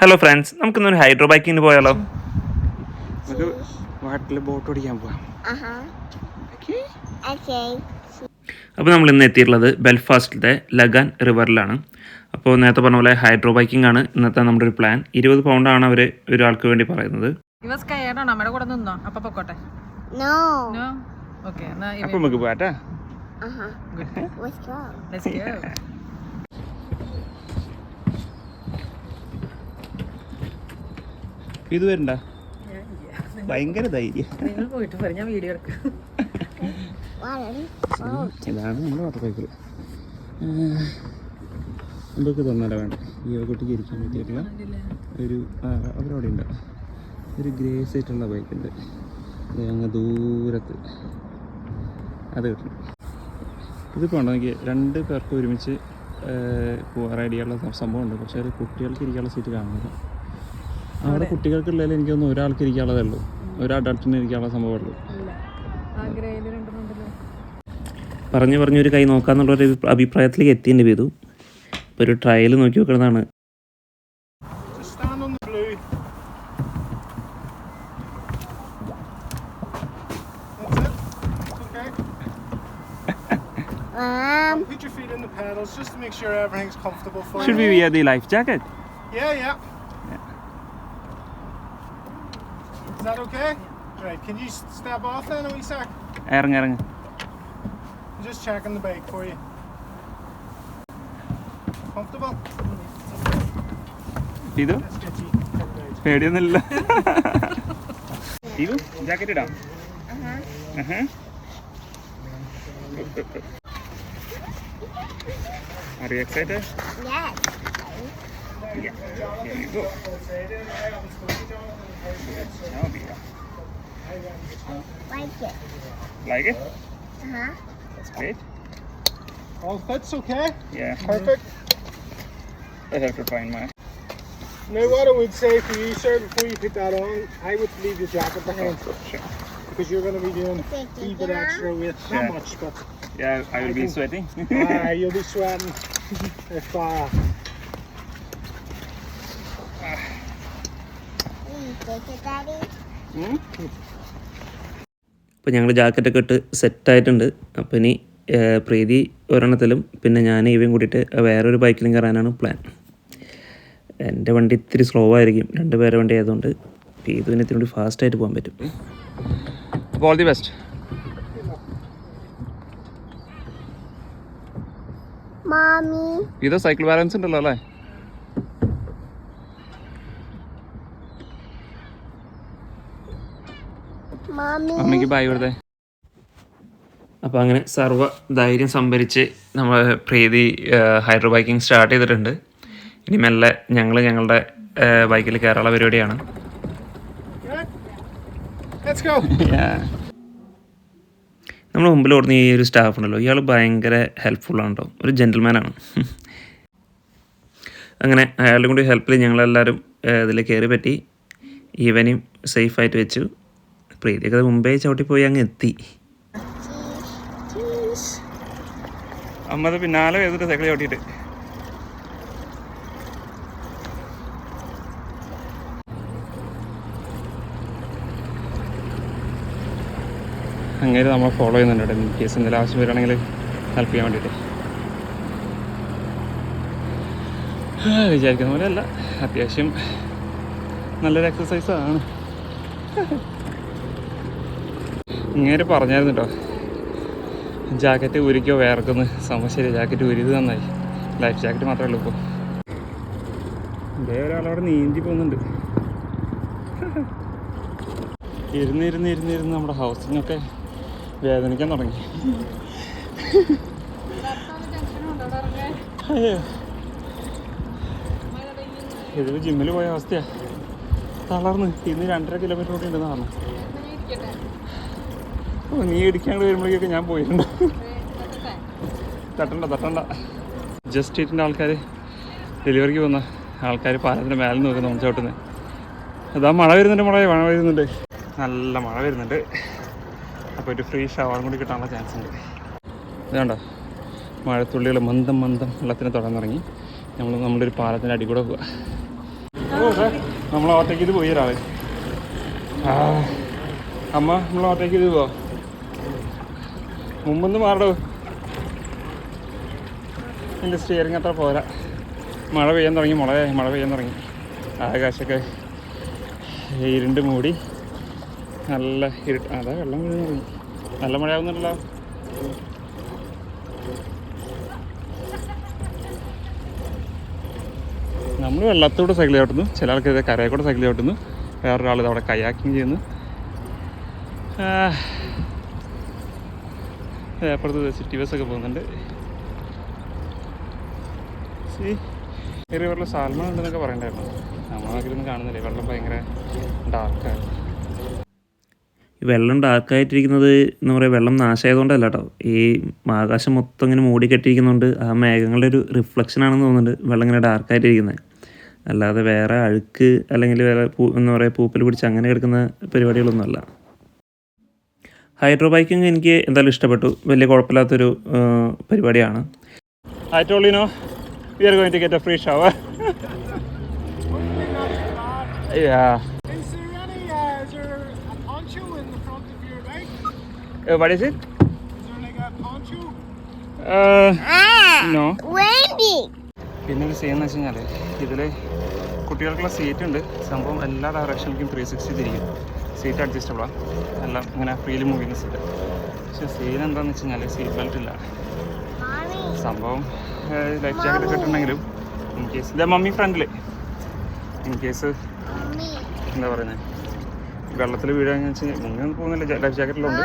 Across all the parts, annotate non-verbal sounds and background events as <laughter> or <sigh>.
Hello friends നമുക്ക് നമുക്കിന്നൊരു hydro ബൈക്കിന് പോയാലോ? നമുക്ക് വാട്ടിൽ ബോട്ട് ഓടിക്കാൻ പോവാം. അപ്പോൾ നമ്മൾ ഇന്ന് എത്തിയിട്ടുള്ളത് ബെൽഫാസ്റ്റിലെ ലഗാൻ റിവറിലാണ്. അപ്പോൾ നേരത്തെ പറഞ്ഞ പോലെ ഹൈഡ്രോ ബൈക്കിംഗ് ആണ് ഇന്നത്തെ നമ്മുടെ ഒരു പ്ലാൻ ഇരുപത് പൗണ്ടാണ് അവർ ഒരാൾക്ക് വേണ്ടി പറയുന്നത്. നമ്മുടെ കൂടെ നിന്നോ? അപ്പൊ പൊക്കോട്ടെ. ഓക്കെ നമുക്ക് Uh-huh. Let's go. ഇത് വരണ്ട. ഭയങ്കര ധൈര്യം. നിങ്ങൾ പോയിട്ട് പറ ഞാൻ വീഡിയോ എടുക്കാം. Water. ഇതാണ് നമ്മുടെ വാട്ടർ ബൈക്കിൽ എന്തൊക്കെ തന്നാലോ വേണ്ട ഈ കുട്ടിക്ക് ഇരിക്കാൻ പറ്റിയിട്ടുള്ള ഒരു അവരവിടെ ഉണ്ട് ഒരു ഗ്രേസ് ആയിട്ടുള്ള ബൈക്ക് ഉണ്ട്. ദേ അങ്ങ് ദൂരത്ത്. അത് കിട്ടണം. ഇതിപ്പോൾ ഉണ്ടോ? എനിക്ക് രണ്ട് പേർക്ക് ഒരുമിച്ച് റൈഡ് ചെയ്യാനുള്ള സംഭവം ഉണ്ട് പക്ഷേ അത് കുട്ടികൾക്ക് ഇരിക്കാനുള്ള സീറ്റ് കാണുന്നില്ല. അവിടെ കുട്ടികൾക്കുള്ളതിൽ തോന്നുന്നു ഒരാൾക്ക് ഇരിക്കാനുള്ളതേ ഉള്ളൂ ഒരു അഡൾട്ടിന് ഇരിക്കാനുള്ള സംഭവമുള്ളൂ പറഞ്ഞു പറഞ്ഞു ഒരു കൈ നോക്കാന്നുള്ളൊരു അഭിപ്രായത്തിലേക്ക് എത്തിന്റെ ചെയ്തു ഇപ്പോൾ ഒരു ട്രയൽ നോക്കി. Okay. Um. Put your feet in the paddles just to make sure everything's comfortable for Should you. we wear the life jacket? Yeah, yeah. Is that okay? Right. Can you step off then a wee sec? ഇറങ്ങ ഇറങ്ങ I'm just checking the bike for you. Comfortable? ഇത് Jacket in there. പേടിയൊന്നുമില്ല ഇത് jacket ഇടാം Uh-huh. Uh-huh. Are you excited? Yes. Yeah. Here you go. Now we are. Like it. Like it? Uh-huh. That's great. All fits okay? Yeah. Perfect. I have to find my. Now, what I would say for you, sir, before you put that on, I would leave your jacket behind Sure. because you're going to be doing a you, wee bit extra weight. Yeah. Not much, but Yeah, I will be sweating. <laughs> uh, you'll be sweating <laughs> if uh, അപ്പോൾ ഞങ്ങൾ ജാക്കറ്റൊക്കെ ഇട്ട് സെറ്റായിട്ടുണ്ട്. അപ്പോൾ ഇനി പ്രീതി ഒരെണ്ണത്തിലും പിന്നെ ഞാൻ ഇവയും കൂട്ടിയിട്ട് വേറൊരു ബൈക്കിലും കയറാനാണ് പ്ലാൻ. എന്റെ വണ്ടി ഇത്തിരി സ്ലോ ആയിരിക്കും. രണ്ട് പേരെ വണ്ടി ആയതുകൊണ്ട് പ്രീതുവിന് ഇത്തിരി കൂടി ഫാസ്റ്റായിട്ട് പോകാൻ പറ്റും. All the best. Mommy. ഇത് സൈക്കിൾ ബാലൻസ് ഉണ്ടല്ലോ അല്ലേ? അമ്മയ്ക്ക് ബൈ കൊടുത്തേ. അപ്പോൾ അങ്ങനെ സർവ ധൈര്യം സംഭരിച്ച് നമ്മൾ പ്രീതി ഹൈഡ്രോ ബൈക്കിംഗ് സ്റ്റാർട്ട് ചെയ്തിട്ടുണ്ട്. ഇനി മെല്ലെ ഞങ്ങൾ ഞങ്ങളുടെ ബൈക്കിൽ കയറാനുള്ള പരിപാടിയാണ്. നമ്മൾ മുമ്പിൽ ഓടുന്ന ഈ ഒരു സ്റ്റാഫ് ഉണ്ടല്ലോ. ഇയാൾ ഭയങ്കര ഹെൽപ്ഫുള്ളാണ് കേട്ടോ ഒരു ജെന്റിൽമാനാണ് അങ്ങനെ അയാളുടെ കൂടി ഹെൽപ്പിൽ ഞങ്ങളെല്ലാവരും ഇതിൽ കയറി പറ്റി. ഈവനെയും സേഫായിട്ട് വെച്ചു. പ്രീതിയൊക്കെ മുമ്പേ ചവിട്ടി പോയി അങ്ങ് എത്തി. അമ്മത് പിന്നാലെ ചെയ്തിട്ട് സൈക്കിൾ ചവിട്ടിയിട്ട്. അങ്ങനെ നമ്മൾ ഫോളോ ചെയ്യുന്നുണ്ട് കേട്ടോ. ഇൻ കേസ് എന്തെങ്കിലും ആവശ്യം വരികയാണെങ്കിൽ ഹെൽപ്പ് ചെയ്യാൻ വേണ്ടിയിട്ട്. വിചാരിക്കുന്ന പോലെയല്ല അത്യാവശ്യം നല്ലൊരു എക്സസൈസാണ് ഇങ്ങനെ പറഞ്ഞായിരുന്നു കേട്ടോ ജാക്കറ്റ് ഊരിക്കോ വേർക്കുന്നു. സംഭവം ശരി ജാക്കറ്റ് ഉരുത് നന്നായി. ലൈഫ് ജാക്കറ്റ് മാത്രമേ ഉള്ളൂ ഇപ്പോൾ ഇതേ ഒരാളവിടെ നീന്തി പോകുന്നുണ്ട്. ഇരുന്ന് ഇരുന്ന് ഇരുന്ന് ഇരുന്ന് നമ്മുടെ ഹൗസിങ്ങൊക്കെ വേദനിക്കാൻ തുടങ്ങി. ഇത് ജിമ്മിൽ പോയ അവസ്ഥയാണ് തളർന്ന്. ഇന്ന് രണ്ടര കിലോമീറ്റർ കൂടി ഉണ്ടെന്ന് പറഞ്ഞു. നീ ഇടിക്കാണ്ട് വരുമ്പോഴേക്കൊക്കെ ഞാൻ പോയിട്ടുണ്ട്. തട്ടണ്ട തട്ടണ്ട. ജസ്റ്റ് സ്റ്റേറ്റിന്റെ ആൾക്കാർ ഡെലിവറിക്ക് വന്ന ആൾക്കാർ പാലത്തിന്റെ മേലെ നോക്കി നമ്മൾ ചവിട്ടുന്നത് അതാ മഴ വരുന്നുണ്ട് മഴ മഴ വരുന്നുണ്ട്. നല്ല മഴ വരുന്നുണ്ട്. അപ്പോൾ ഒരു ഫ്രീ ഷവറും കൂടി കിട്ടാനുള്ള ചാൻസ് ഉണ്ട്. ഇതുണ്ടോ മഴത്തുള്ളികൾ മന്ദം മന്ദം വെള്ളത്തിന് തുടർന്നിറങ്ങി നമ്മൾ നമ്മുടെ ഒരു പാലത്തിന്റെ അടി കൂടെ പോവുക ഓ നമ്മൾ ഓട്ടേക്ക് ഇത് പോയി ഒരാളെ. അമ്മ നമ്മൾ ഓട്ടേക്ക് ഇത് പോവോ. മുമ്പൊന്ന് മാറടോ. എന്റെ സ്റ്റിയറിംഗ് അത്ര പോരാ. മഴ പെയ്യാൻ തുടങ്ങി മുളകെ മഴ പെയ്യാൻ തുടങ്ങി. ആകാശമൊക്കെ ഇരുണ്ട് മൂടി. നല്ല ഇരുട്ട് അതാ വെള്ളം വീഴുന്നു തുടങ്ങി. നല്ല മഴയാവുന്നുണ്ടല്ലോ നമ്മൾ വെള്ളത്തോടെ സൈക്കിൾ ചവിട്ടുന്നു. ചില ആൾക്കാർ കരയെ കൂടെ സൈക്കിൾ ചവിട്ടുന്നു. വേറൊരാൾ അവിടെ കയാക്കിങ് ചെയ്യുന്നു. അപ്പുറത്ത് സിറ്റി ബസ്സൊക്കെ പോകുന്നുണ്ട്. സി ഈ വെള്ളം സാൽമൺ ഉണ്ടെന്നൊക്കെ പറയണ്ടായിരുന്നു. നമ്മളൊന്നും കാണുന്നില്ലേ. വെള്ളം ഭയങ്കര ഡാർക്കാണ് വെള്ളം ഡാർക്കായിട്ടിരിക്കുന്നത് എന്ന് പറയുക വെള്ളം നാശമായതുകൊണ്ടല്ല കേട്ടോ. ഈ ആകാശം മൊത്തം ഇങ്ങനെ മൂടി കെട്ടിയിരിക്കുന്നതുകൊണ്ട് ആ മേഘങ്ങളുടെ ഒരു റിഫ്ലക്ഷൻ ആണെന്ന് തോന്നുന്നുണ്ട് വെള്ളം ഇങ്ങനെ ഡാർക്കായിട്ടിരിക്കുന്നത് അല്ലാതെ വേറെ അഴുക്ക് അല്ലെങ്കിൽ വേറെ പൂ എന്താ പറയുക പൂപ്പൽ പിടിച്ച് അങ്ങനെ കിടക്കുന്ന പരിപാടികളൊന്നുമല്ല. ഹൈഡ്രോ ബൈക്കിങ് എനിക്ക് എന്തായാലും ഇഷ്ടപ്പെട്ടു. വലിയ കുഴപ്പമില്ലാത്തൊരു പരിപാടിയാണ്. പിന്നെ ഒരു സീൻ എന്ന് വെച്ചുകഴിഞ്ഞാൽ ഇതിൽ കുട്ടികൾക്കുള്ള സീറ്റ് ഉണ്ട്. സംഭവം എല്ലാ ഡയറക്ഷനിലേക്കും ത്രീ സിക്സ്റ്റി തിരിക്കും സീറ്റ് അഡ്ജസ്റ്റബിളാണ് എല്ലാം ഇങ്ങനെ ഫ്രീലി മൂവ് ചെയ്യുന്ന സീറ്റ് പക്ഷേ സീൻ എന്താണെന്ന് വെച്ച് കഴിഞ്ഞാൽ സീറ്റ് ബെൽറ്റ് ഇല്ല. സംഭവം ലൈഫ് ജാക്കറ്റ് ഒക്കെ ഇൻ കേസ് ഇതാ മമ്മി ഫ്രണ്ടിൽ ഇൻ കേസ്. എന്താ പറയുന്നത് വെള്ളത്തിൽ വീഴാന്ന് വെച്ച് മുങ്ങി പോകുന്നില്ല. ലൈഫ് ജാക്കറ്റിലുണ്ട്?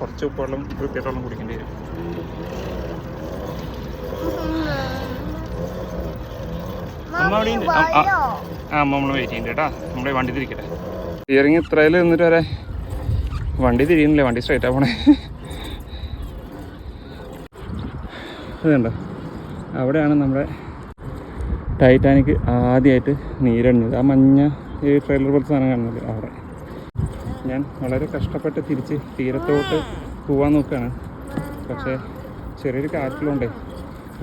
കുറച്ച് ഉപ്പുവെള്ളം വൃത്തിയായിട്ടുള്ള കുടിക്കേണ്ടി വരും. അമ്മ അവിടെ ആ, അമ്മ നമ്മൾ വെയിറ്റ് ചെയ്യണ്ട കേട്ടാ. നമ്മുടെ വണ്ടി തിരിക്കട്ടെ സ്റ്റിയറിങ് ഇത്രയിൽ നിന്നിട്ട് വരെ വണ്ടി തിരിയുന്നില്ല വണ്ടി സ്ട്രൈറ്റ് പോണേ. അതുണ്ടോ അവിടെയാണ് നമ്മുടെ ടൈറ്റാനിക് ആദ്യമായിട്ട് നീരണിഞ്ഞത്. ആ മഞ്ഞ ഈ ട്രെയിലർ പോലത്തെ സാധനം കാണുന്നത് അവിടെ. ഞാൻ വളരെ കഷ്ടപ്പെട്ട് തിരിച്ച് തീരത്തോട്ട് പോവാൻ നോക്കുകയാണ്. പക്ഷേ ചെറിയൊരു കാറ്റിലുണ്ടേ.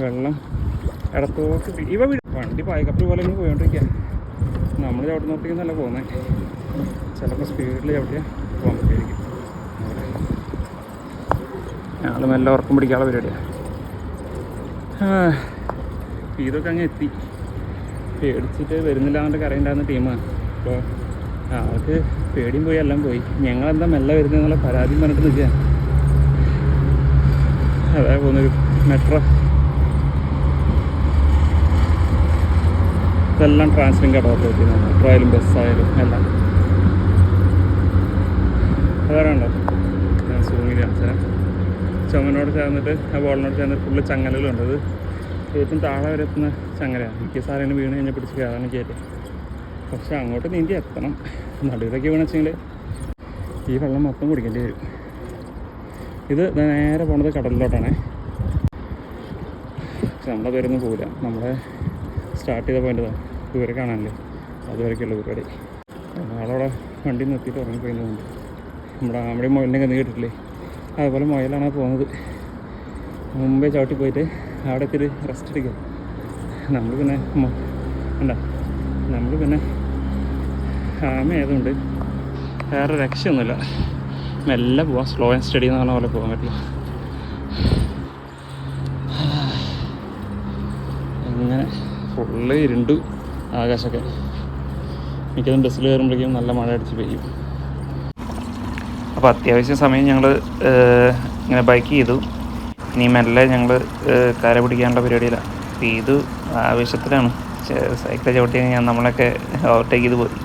വെള്ളം ഇടത്തോട്ട് ഇവ വണ്ടി പായക്കപ്പ് പോലെ ഇങ്ങനെ പോയോണ്ടിരിക്കുക നമ്മൾ ചവിട്ടുന്നോട്ടേക്കുന്നല്ല പോകുന്നത് ചിലപ്പോൾ സ്പീഡിൽ ചവിട്ടിയാൽ പോകാൻ പറ്റുമായിരിക്കും. ഞങ്ങൾ മെല്ലെ ഉറക്കം പിടിക്കാനുള്ള പരിപാടിയാണ് ഇതൊക്കെ അങ്ങ് എത്തി. പേടിച്ചിട്ട് വരുന്നില്ല എന്നിട്ട് കരയുണ്ടായിരുന്ന ടീമാണ് അപ്പോൾ ആൾക്ക് പേടിയും പോയി എല്ലാം പോയി. ഞങ്ങളെന്താ മെല്ലെ വരുന്നതെന്നുള്ള പരാതിയും പറഞ്ഞിട്ട് നിൽക്കുക അതായത് പോകുന്നൊരു മെട്രോ. ഇതെല്ലാം ട്രാൻസ്ലിങ്ക് അടോട്ട് മെട്രോ ആയാലും ബസ്സായാലും എല്ലാം. അതാണോ ഞാൻ സൂമി കാണിച്ചാൽ ചുമനോട് ചേർന്നിട്ട് ആ ബോളിനോട് ചേർന്നിട്ട് ഫുള്ള് ചങ്ങലുണ്ട് അത് ഏറ്റവും താഴെ വരെ എത്തുന്ന ചങ്ങലയാണ് എനിക്ക് സാറിന് വീണ് കഴിഞ്ഞാൽ പിടിച്ച് കയറാൻ കയറ്റി പക്ഷെ അങ്ങോട്ട് നീന്തി എത്തണം. നടുവിലൊക്കെ വീണെച്ചെങ്കിൽ ഈ വെള്ളം മൊത്തം കുടിക്കേണ്ടി വരും. ഇത് നേരെ പോണത് കടലിലോട്ടാണേ. പക്ഷെ നമ്മുടെ പേരൊന്നും പോകില്ല നമ്മുടെ സ്റ്റാർട്ട് ചെയ്ത പോയിന്റ് ദൂരെ കാണാനല്ലേ? അതുവരെയൊക്കെയുള്ള പരിപാടി. ആളവിടെ വണ്ടി നിർത്തിയിട്ട് ഉറങ്ങിപ്പോയിരുന്നുണ്ട് നമ്മുടെ നമ്മുടെ മുയലിനെ കന്ന് കേട്ടിട്ടില്ലേ? അതുപോലെ മുയലാണ് പോകുന്നത്. മുമ്പേ ചവിട്ടി പോയിട്ട് അവിടെ ഇത്തിരി റെസ്റ്റ് എടുക്കുക. നമ്മൾ പിന്നെ അല്ല നമ്മൾ പിന്നെ ആമ ആയതുകൊണ്ട് വേറെ രക്ഷയൊന്നുമില്ല. മെല്ലെ പോവാം. സ്ലോ ആൻഡ് സ്റ്റഡി എന്ന് പറഞ്ഞ പോലെ പോകാൻ പറ്റില്ല അങ്ങനെ ഫുള്ള് ഇരുണ്ടു. ആകാശമൊക്കെ മിക്കതും ബസ്സിൽ കയറുമ്പോഴേക്കും നല്ല മഴ അടിച്ച് പെയ്യും. അപ്പോൾ അത്യാവശ്യം സമയം ഞങ്ങൾ ഇങ്ങനെ ബൈക്ക് ചെയ്തു. ഇനി മെല്ലെ ഞങ്ങൾ കര പിടിക്കാനുള്ള പരിപാടിയിലാണ് അപ്പോൾ ഇത് ആവേശത്തിലാണ്. സൈക്കിൾ ചവിട്ടി കഴിഞ്ഞാൽ നമ്മളൊക്കെ ഓവർടേക്ക് ചെയ്ത് പോയി.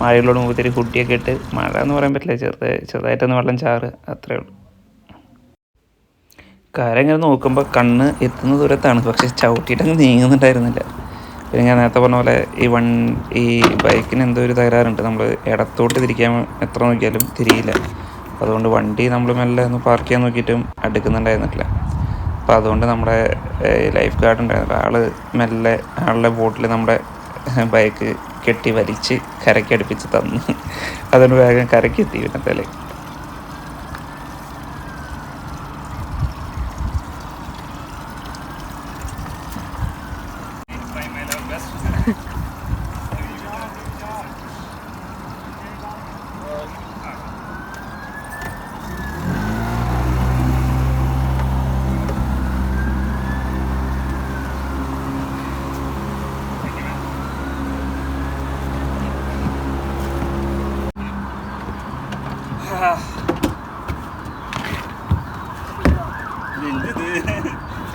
മഴയിലോട് മുമ്പത്തേക്ക് കുട്ടിയൊക്കെ ഇട്ട് മഴ എന്ന് പറയാൻ പറ്റില്ല. ചെറുത് ചെറുതായിട്ടൊന്ന് വെള്ളം ചാറ് അത്രേ ഉള്ളൂ. കര ഇങ്ങനെ നോക്കുമ്പോൾ കണ്ണ് എത്തുന്ന ദൂരത്താണ്. പക്ഷെ ചവിട്ടിയിട്ടങ്ങ് നീങ്ങുന്നുണ്ടായിരുന്നില്ല. പിന്നെ ഞാൻ നേരത്തെ പറഞ്ഞ പോലെ ഈ വൺ ഈ ബൈക്കിന് എന്തോ ഒരു തകരാറുണ്ട്. നമ്മൾ ഇടത്തോട്ട് തിരിക്കാൻ എത്ര നോക്കിയാലും തിരിയില്ല. അതുകൊണ്ട് വണ്ടി നമ്മൾ മെല്ലെ ഒന്ന് പാർക്ക് ചെയ്യാൻ നോക്കിയിട്ടും അടുക്കുന്നുണ്ടായിരുന്നില്ല. അപ്പോൾ അതുകൊണ്ട് നമ്മുടെ ലൈഫ് ഗാർഡ് ഉണ്ടായിരുന്നില്ല. ആൾ മെല്ലെ ആളുടെ ബോട്ടിൽ നമ്മുടെ ബൈക്ക് കെട്ടി വലിച്ച് കരയ്ക്ക് അടുപ്പിച്ച് തന്നു. അതുകൊണ്ട് വേഗം കരയ്ക്ക് എത്തി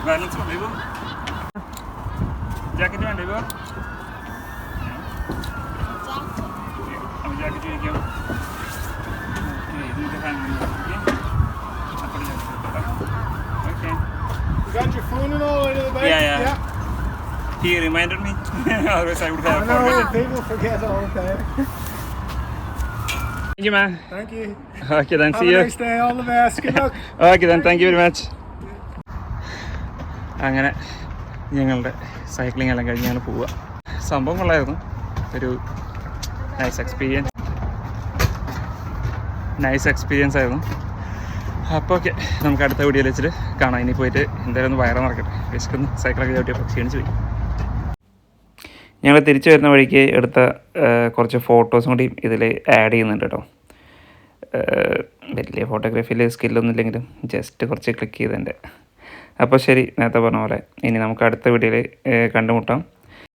Right, let's go, Mabel. Jacket down, Mabel. Yeah. yeah. I'm again. Okay, hand Okay. You got your phone and all into the back? Yeah, yeah. yeah. He reminded me. <laughs> Otherwise, I would have I know, forgotten. People forget all the time. Thank you, man. Thank you. Okay, then. Have see a you. Nice day. All the best. Good luck. <laughs> okay, then. Thank, thank you very much. അങ്ങനെ ഞങ്ങളുടെ cycling എല്ലാം കഴിഞ്ഞ് ഞങ്ങൾ പോവുക. സംഭവം കൊള്ളായിരുന്നു. ഒരു nice experience nice experience ആയിരുന്നു. അപ്പോൾ ഓക്കെ നമുക്ക് അടുത്ത വീഡിയോയിൽ വെച്ചിട്ട് കാണാം. ഇനി പോയിട്ട് എന്തായാലും ഒന്ന് വയറ് നടക്കട്ടെ വിശക്കുന്നു സൈക്കിളൊക്കെ ചവിട്ടിയപ്പോൾ ക്ഷീണിച്ച് പോയി ഞങ്ങൾ തിരിച്ചു വരുന്ന വഴിക്ക് എടുത്ത കുറച്ച് ഫോട്ടോസും കൂടി ഇതിൽ ആഡ് ചെയ്യുന്നുണ്ട് കേട്ടോ വലിയ ഫോട്ടോഗ്രാഫിയിൽ സ്കില്ലൊന്നും ഇല്ലെങ്കിലും ജസ്റ്റ് കുറച്ച് ക്ലിക്ക് ചെയ്തതിന്റെ അപ്പോൾ ശരി നേരത്തെ പറഞ്ഞ പോലെ. ഇനി നമുക്ക് അടുത്ത വീഡിയോയിൽ കണ്ടുമുട്ടാം.